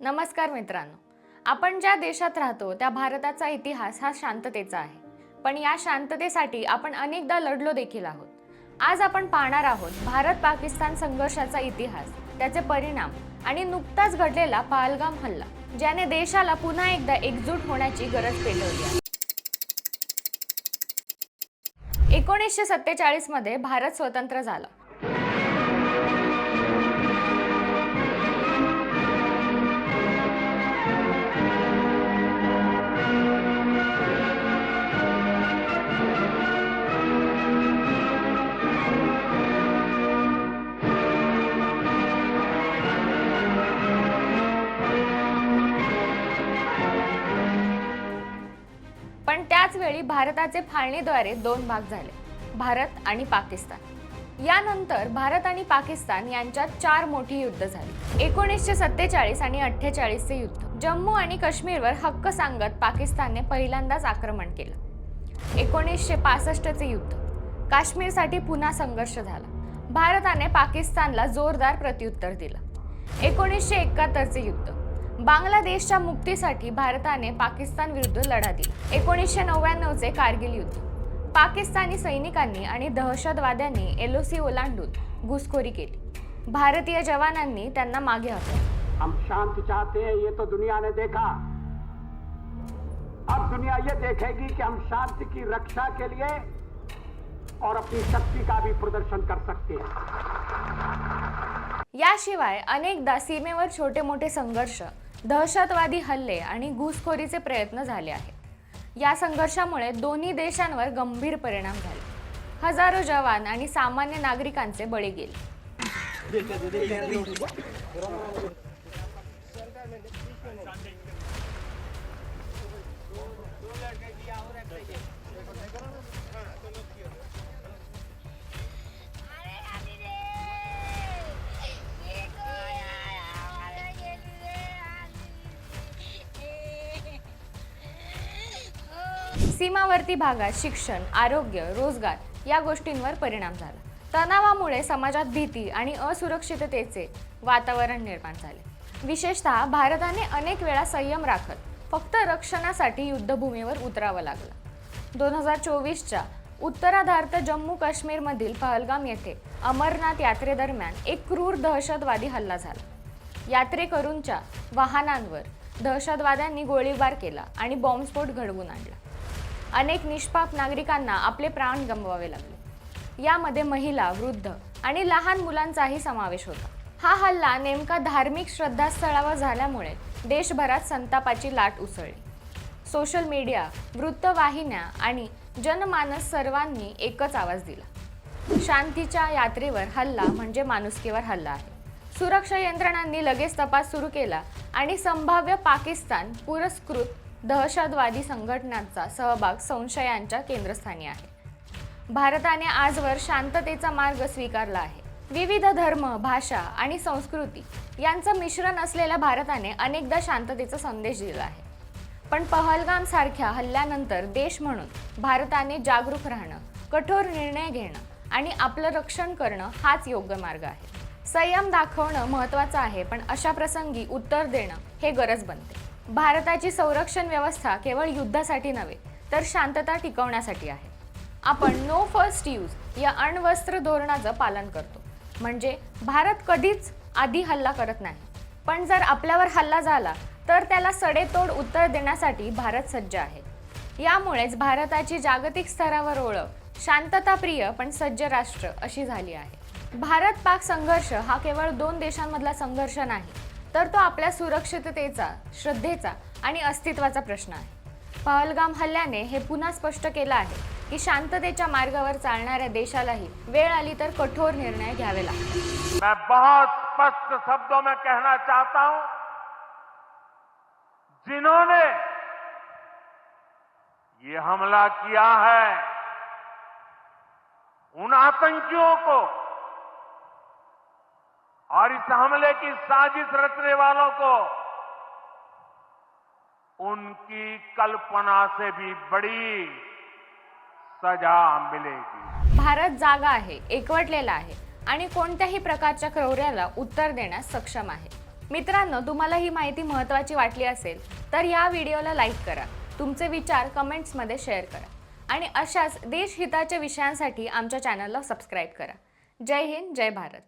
नमस्कार मित्रांनो. आपण ज्या देशात राहतो त्या भारताचा इतिहास हा शांततेचा आहे. पण या शांततेसाठी आपण अनेकदा लढलो देखील आहोत. आज आपण पाहणार आहोत भारत पाकिस्तान संघर्षाचा इतिहास त्याचे परिणाम आणि नुकताच घडलेला पालगाम हल्ला ज्याने देशाला पुन्हा एकदा एकजूट होण्याची गरज पेटवली आहे. एकोणीसशे सत्तेचाळीसमध्ये भारत स्वतंत्र झाला. त्याचवेळी भारताचे फाळणीद्वारे दोन भाग झाले भारत आणि पाकिस्तान. यानंतर भारत आणि पाकिस्तान यांच्यात चार मोठी युद्ध झाली. एकोणीसशे सत्तेचाळीस आणि अठ्ठेचाळीसचे युद्ध. जम्मू आणि काश्मीरवर हक्क सांगत पाकिस्तानने पहिल्यांदाच आक्रमण केलं. एकोणीसशे पासष्टचे युद्ध. काश्मीरसाठी पुन्हा संघर्ष झाला. भारताने पाकिस्तानला जोरदार प्रत्युत्तर दिलं. एकोणीसशे एकाहत्तरचे युद्ध. बांगलादेशच्या मुक्तीसाठी भारताने पाकिस्तान विरुद्ध लढा दिला. एकोणीसशे नव्याण्णवचे कारगिल युद्ध. पाकिस्तानी सैनिकांनी आणि दहशतवाद्यांनी एलओसी ओलांडून घुसखोरी केली. भारतीय जवानांनी त्यांना मागे हटवलं. हम शांत चाहते हैं ये तो दुनिया ने देखा। अब दुनिया ये देखेगी कि हम शांति की रक्षा के लिए और अपनी शक्ति का भी प्रदर्शन कर सकते हैं। याशिवाय अनेकदा सीमेवर छोटे मोठे संघर्ष दहशतवादी हल्ले आणि घुसखोरीचे प्रयत्न झाले आहेत. या संघर्षामुळे दोन्ही देशांवर गंभीर परिणाम झाले. हजारो जवान आणि सामान्य नागरिकांचे बळी गेले. अरे सीमावर्ती भागात शिक्षण आरोग्य रोजगार या गोष्टींवर परिणाम झाला. तणावामुळे समाजात भीती आणि असुरक्षिततेचे वातावरण निर्माण झाले. विशेषतः भारताने अनेक वेळा संयम राखत फक्त रक्षणासाठी युद्धभूमीवर उतरावं लागलं. दोन हजार चोवीसच्या उत्तराधार्थ जम्मू काश्मीरमधील पहलगाम येथे अमरनाथ यात्रेदरम्यान एक क्रूर दहशतवादी हल्ला झाला. यात्रेकरूंच्या वाहनांवर दहशतवाद्यांनी गोळीबार केला आणि बॉम्बस्फोट घडवून आणला. अनेक निष्पाप नागरिकांना आपले प्राण गमवावे लागले. यामध्ये महिला वृद्ध आणि लहान मुलांचाही समावेश होता. हा हल्ला नेमका धार्मिक श्रद्धास्थळावर झाल्यामुळे देशभरात संतापाची लाट उसळली. सोशल मीडिया वृत्तवाहिन्या आणि जनमानस सर्वांनी एकच आवाज दिला. शांतीच्या यात्रेवर हल्ला म्हणजे माणुसकीवर हल्ला आहे. सुरक्षा यंत्रणांनी लगेच तपास सुरू केला आणि संभाव्य पाकिस्तान पुरस्कृत दहशतवादी संघटनांचा सहभाग संशयांच्या केंद्रस्थानी आहे. भारताने आजवर शांततेचा मार्ग स्वीकारला आहे. विविध धर्म भाषा आणि संस्कृती यांचं मिश्रण असलेल्या भारताने अनेकदा शांततेचा संदेश दिला आहे. पण पहलगाम सारख्या हल्ल्यानंतर देश म्हणून भारताने जागरूक राहणं कठोर निर्णय घेणं आणि आपलं रक्षण करणं हाच योग्य मार्ग आहे. संयम दाखवणं महत्त्वाचं आहे पण अशा प्रसंगी उत्तर देणं हे गरज बनते. भारताची संरक्षण व्यवस्था केवळ युद्धासाठी नव्हे तर शांतता टिकवण्यासाठी आहे. आपण नो फर्स्ट यूज या अण्वस्त्र धोरणाचं पालन करतो. म्हणजे भारत कधीच आधी हल्ला करत नाही. पण जर आपल्यावर हल्ला झाला तर त्याला सडेतोड उत्तर देण्यासाठी भारत सज्ज आहे. यामुळेच भारताची जागतिक स्तरावर ओळख शांतताप्रिय पण सज्ज राष्ट्र अशी झाली आहे. भारत पाक संघर्ष हा केवळ दोन देशांमधला संघर्ष नाही तर तो आपल्या सुरक्षिततेचा श्रद्धेचा आणि अस्तित्वाचा प्रश्न आहे. पहलगाम हल्ल्याने हे पुन्हा स्पष्ट केलं आहे की शांततेच्या मार्गावर चालणाऱ्या देशालाही वेळ आली तर कठोर निर्णय घ्यावे लागतात. मैं बहुत स्पष्ट शब्दों में कहना चाहता हूं जिन्होंने ये हमला किया है उन आतंकियों को और इस हमले की साजिश रचने वालों को उनकी कल्पना से भी बड़ी सजा मिलेगी। भारत जागा आहे एकवटलेला आहे आणि कोणत्याही प्रकारच्या क्रौर्याला उत्तर देण्यास सक्षम आहे. मित्रांनो तुम्हाला ही माहिती महत्त्वाची वाटली असेल तर या व्हिडिओला लाईक करा तुमचे विचार कमेंट्समध्ये शेअर करा आणि अशाच देशहिताच्या विषयांसाठी आमच्या चॅनलला सबस्क्राईब करा. जय हिंद जय भारत.